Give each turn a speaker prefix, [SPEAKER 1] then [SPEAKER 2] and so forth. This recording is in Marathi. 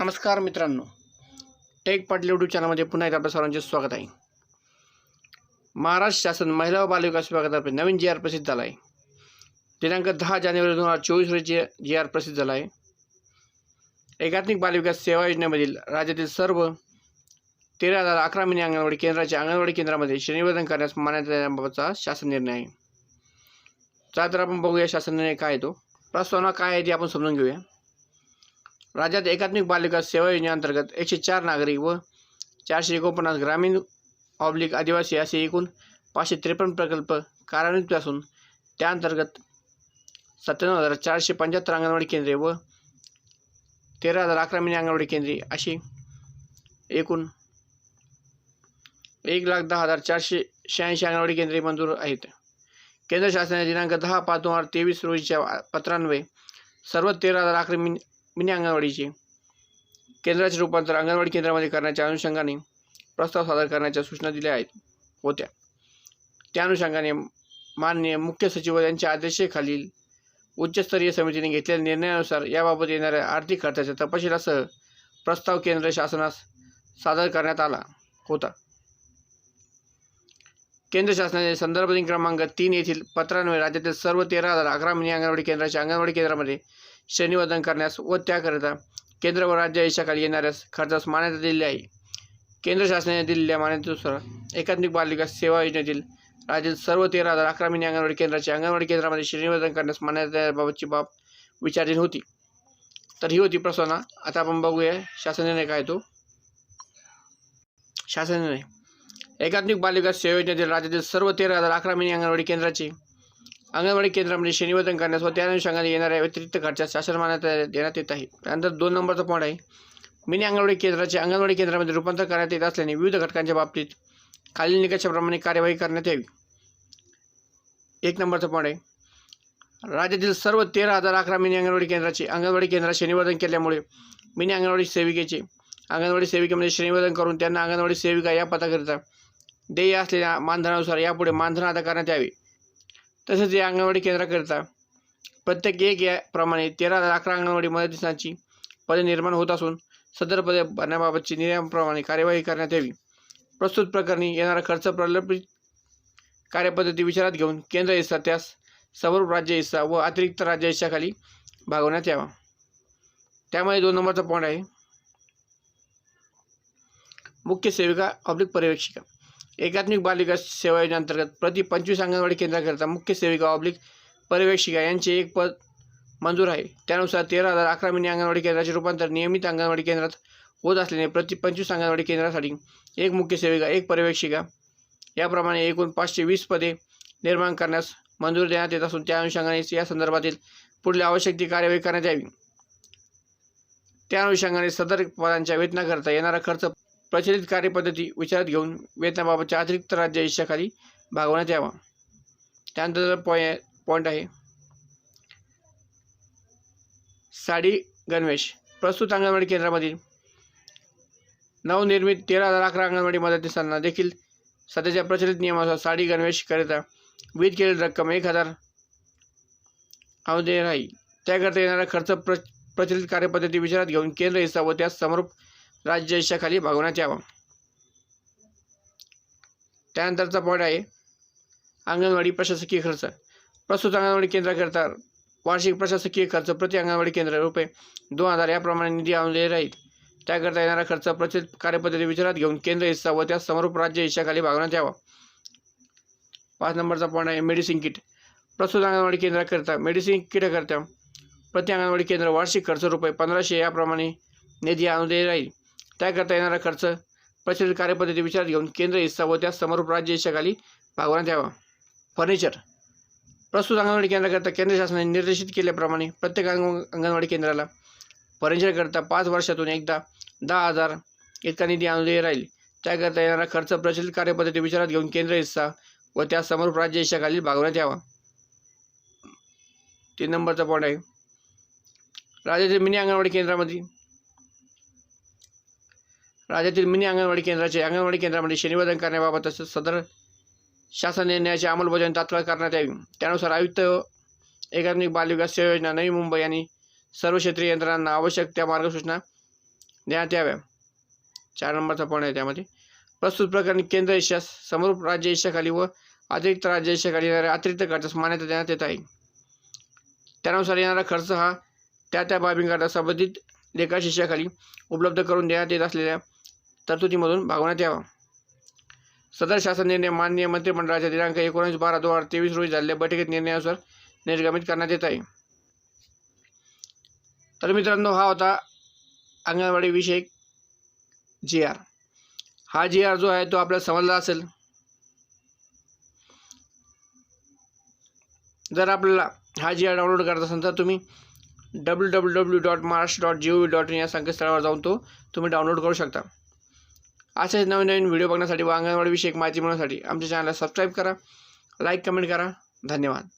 [SPEAKER 1] नमस्कार मित्रांनो. टेक पाटील युट्यूब चॅनलमध्ये पुन्हा एकदा आपल्या सर्वांचे स्वागत आहे. महाराष्ट्र शासन महिला व बालविकास विभागातर्फे नवीन जी आर प्रसिद्ध झाला आहे. दिनांक दहा जानेवारी दोन हजार चोवीस रोजी जी आर प्रसिद्ध झाला आहे. एकात्मिक बालविकास सेवा योजनेमधील राज्यातील सर्व तेरा हजार अकरा महिने अंगणवाडी केंद्राच्या अंगणवाडी केंद्रामध्ये श्रेणीवर्धन करण्यास मान्यता देण्याबाबतचा शासन निर्णय आहे. चला तर आपण बघूया शासन निर्णय काय आहे तो. प्रस्तावना काय आहे ती आपण समजून घेऊया. राज्यात एकात्मिक बालविकास सेवा योजनेअंतर्गत एकशे चार नागरिक व चारशे एकोणपन्नास ग्रामीण ऑब्लिक आदिवासी असे एकूण पाचशे त्रेपन्न प्रकल्प कार्यान्वित असून त्याअंतर्गत सत्त्याण्णव हजार चारशे पंच्याहत्तर अंगणवाडी केंद्रे व तेरा हजार अकरा मिनी अंगणवाडी केंद्रे अशी एकूण एक लाख दहा हजार चारशे शहाऐंशी अंगणवाडी केंद्रे मंजूर आहेत. केंद्र शासनाने दिनांक दहा पाच दोन हजार तेवीस रोजीच्या पत्रान्वये सर्व तेरा हजार अकरा मिनी मिनी अंगणवाडीचे. केंद्राचे रूपांतर अंगणवाडी केंद्रामध्ये करण्याच्या अनुषंगाने प्रस्ताव सादर करण्याच्या सूचना दिल्या आहेत होत्या. त्या अनुषंगाने माननीय मुख्य सचिव यांच्या आदेशाखालील उच्चस्तरीय समितीने घेतलेल्या निर्णयानुसार याबाबत येणाऱ्या आर्थिक खर्चाच्या तपशिलासह प्रस्ताव केंद्र शासनास सादर करण्यात आला होता. केंद्र शासनाने संदर्भ दिन क्रमांक तीन येथील पत्रान्वये राज्यातील सर्व तेरा हजार अकरा मिनी अंगणवाडी केंद्राच्या अंगणवाडी केंद्रामध्ये श्रेणीवर्धन करण्यास व त्याकरिता केंद्र व राज्य देशाखाली येणाऱ्या खर्चास मान्यता दिली आहे. केंद्र शासनाने दिलेल्या मान्यतेनुसार एकात्मिक बालिका सेवा योजनेतील राज्यातील सर्व तेरा हजार अकरा मिनी अंगणवाडी केंद्राच्या अंगणवाडी केंद्रामध्ये श्रेणीवर्धन करण्यास मान्यता देण्याबाबतची बाब विचारधीन होती. तर ही होती प्रस्तावना आता आपण बघूया शासन निर्णय काय तो. शासन निर्णय. एकात्मिक बालिका सेवा योजनेतील राज्यातील सर्व तेरा हजार अकरा मिनी अंगणवाडी केंद्राची अंगणवाडी केंद्रामध्ये श्रेणीबद्धन करण्यास व त्या अनुषंगाने येणाऱ्या व्यतिरिक्त खर्चास शासन मान्यता देण्यात येत आहे. त्यानंतर दोन नंबरचा पॉईंट आहे. मिनी अंगणवाडी केंद्राचे अंगणवाडी केंद्रामध्ये रूपांतर करण्यात येत असल्याने विविध घटकांच्या बाबतीत खालील निकषाप्रमाणे कार्यवाही करण्यात यावी. एक नंबरचा पॉईंट आहे. राज्यातील सर्व तेरा हजार अकरा मिनी अंगणवाडी केंद्राचे अंगणवाडी केंद्रात श्रेणीबद्धन केल्यामुळे मिनी अंगणवाडी सेविकेचे अंगणवाडी सेविकेमध्ये श्रेनिवर्धन करून त्यांना अंगणवाडी सेविका या पदाकरिता देय असलेल्या मानधनानुसार यापुढे मानधन अदा करण्यात यावे. तसेच या अंगणवाडी केंद्राकरिता प्रत्येक एक याप्रमाणे तेरा लाख अकरा अंगणवाडी मदतीसांची पदे निर्माण होत असून सदर पदे भरण्याबाबतची नियमाप्रमाणे कार्यवाही करण्यात यावी. प्रस्तुत प्रकरणी येणारा खर्च प्रलंबित कार्यपद्धती विचारात घेऊन केंद्र हिस्सा त्यास समरूप राज्य हिस्सा व अतिरिक्त राज्य हिस्साखाली भागवण्यात यावा. त्यामध्ये दोन नंबरचा पॉईंट आहे. मुख्य सेविका ऑब्लिक पर्यवेक्षिका. एकात्मिक बालिका सेवा योजनेअंतर्गत प्रति पंचवीस अंगणवाडी केंद्राकरिता मुख्य सेविका ऑब्लिक पर्यवेक्षिका यांचे एक पद मंजूर आहे. त्यानुसार तेरा हजार अकरा महिने अंगणवाडी केंद्राचे रूपांतर नियमित अंगणवाडी केंद्रात होत असल्याने प्रति पंचवीस अंगणवाडी केंद्रासाठी एक मुख्य सेविका एक पर्यवेक्षिका याप्रमाणे एकूण पाचशे वीस पदे निर्माण करण्यास मंजूर देण्यात येत असून त्या अनुषंगाने या संदर्भातील पुढील आवश्यक ती कार्यवाही करण्यात यावी. त्या अनुषंगाने सदर पदांच्या वेतनाकरता येणारा खर्च प्रचलित कार्यपद्धती विचारात घेऊन वेतनाबाबतच्या अतिरिक्त राज्य हिश्श्याखाली भागवण्यात यावा. त्यानंतर पॉय पॉईंट आहे साडी गणवेश. प्रस्तुत अंगणवाडी केंद्रामधील नवनिर्मित तेरा हजार अकरा अंगणवाडी मदतीसांना देखील सध्याच्या प्रचलित नियमानुसार साडी गणवेशकरिता वीज विध केलेली रक्कम एक हजार अवधी राहील. त्याकरता येणारा खर्च प्र प्रचलित कार्यपद्धती विचारात घेऊन केंद्र हिस्सा व त्यास समरूप राज्य भागवण्यात यावा. त्यानंतरचा पॉईंट आहे अंगणवाडी प्रशासकीय खर्च. प्रस्तुत अंगणवाडी केंद्राकरता वार्षिक प्रशासकीय खर्च प्रति अंगणवाडी केंद्र रुपये दोन हजार याप्रमाणे निधी आणले राहील. त्याकरता येणारा खर्च प्रचलित कार्यपद्धती विचारात घेऊन केंद्र हिस्सा व त्या समरूप राज्य हिस्साखाली भागवण्यात यावा. पाच नंबरचा पॉईंट आहे मेडिसिन किट प्रस्तुत अंगणवाडी केंद्राकरता मेडिसिन किटाकरता प्रति अंगणवाडी केंद्र वार्षिक खर्च रुपये पंधराशे याप्रमाणे निधी अनुदाय राहील. त्याकरता येणारा खर्च प्रचलित कार्यपद्धती विचारात घेऊन केंद्र हिस्सा व त्या समरूप राज्य हिश्शाखाली भागवण्यात यावा फर्निचर प्रस्तुत अंगणवाडी केंद्राकरता केंद्र शासनाने निर्देशित केल्याप्रमाणे प्रत्येक अंग अंगणवाडी केंद्राला फर्निचरकरता पाच वर्षातून एकदा दहा हजार इतका निधी अनुदाय राहील. त्याकरता येणारा खर्च प्रचलित कार्यपद्धती विचारात घेऊन केंद्र हिस्सा व त्या समरूप राज्य हिश्शाखाली भागवण्यात यावा तीन नंबरचा पॉईंट आहे. राज्यातील मिनी अंगणवाडी केंद्रामध्ये राज्यातील मिनी अंगणवाडी केंद्राचे अंगणवाडी केंद्रामध्ये श्रेणीबद्धन करण्याबाबत तसेच सदर शासन निर्णयाची अंमलबजावणी तात्काळ करण्यात यावी. त्यानुसार आयुक्त एकात्मिक बालविकास सेवा योजना नवी मुंबई आणि सर्व क्षेत्रीय यंत्रणांना आवश्यक त्या मार्गसूचना देण्यात याव्या. चार नंबरचा पॉईंट आहे त्यामध्ये. प्रस्तुत प्रकरणी केंद्र देशास समरूप राज्य देशाखाली व अतिरिक्त राज्य देशाखाली येणाऱ्या अतिरिक्त खर्चास मान्यता देण्यात येत आहे. त्यानुसार येणारा खर्च हा त्या त्या बाबींकरता संबंधित लेखाशिषाखाली उपलब्ध करून देण्यात येत असलेल्या तरतुदीमधून भागवण्यात यावा. सदर शासन निर्णय माननीय मंत्रिमंडळाच्या दिनांक एकोणीस बारा दोन हजार तेवीस रोजी झालेल्या बैठकीत निर्णयानुसार निर्गमित करण्यात येत आहे. तर मित्रांनो हा होता अंगणवाडी विषयक जी आर हा जी आर जो आहे तो आपल्याला समजला असेल. जर आपल्याला हा जी आर डाउनलोड करत असेल तर तुम्ही W W W dot Maharashtra dot G O V dot in या संकेतस्थळावर जाऊन तो तुम्ही डाउनलोड करू शकता. असेच नवीन नवीन व्हिडिओ बघण्यासाठी व अंगणवाडीविषयक माहिती मिळवण्यासाठी आमच्या चॅनलला सबस्क्राईब करा लाईक कमेंट करा. धन्यवाद.